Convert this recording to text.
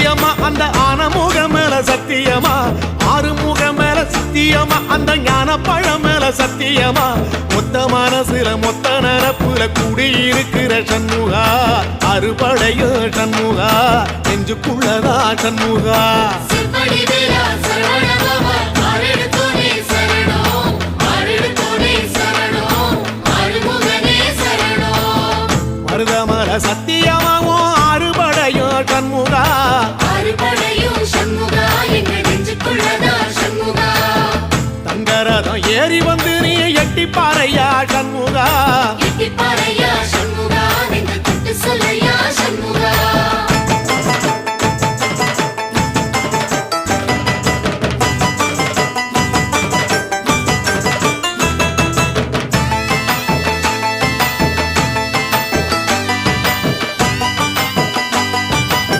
சத்தியமா? அந்த ஆனமுக மேல சத்தியமா? ஆறுமுக மேல சத்தியமா? அந்த ஞான பழம் மேல சத்தியமா? மொத்த மனசுல மொத்த நரப்புல குடியிருக்கிற சண்முகா அறுபடையோ சண்முகா நெஞ்சுக்குள்ளதா சண்முகா. செவ்வடி வேலா சரவணபவா ஆரெடுத்தோனே சண்முகா ஏறி வந்து நீ எட்டி பாறையா?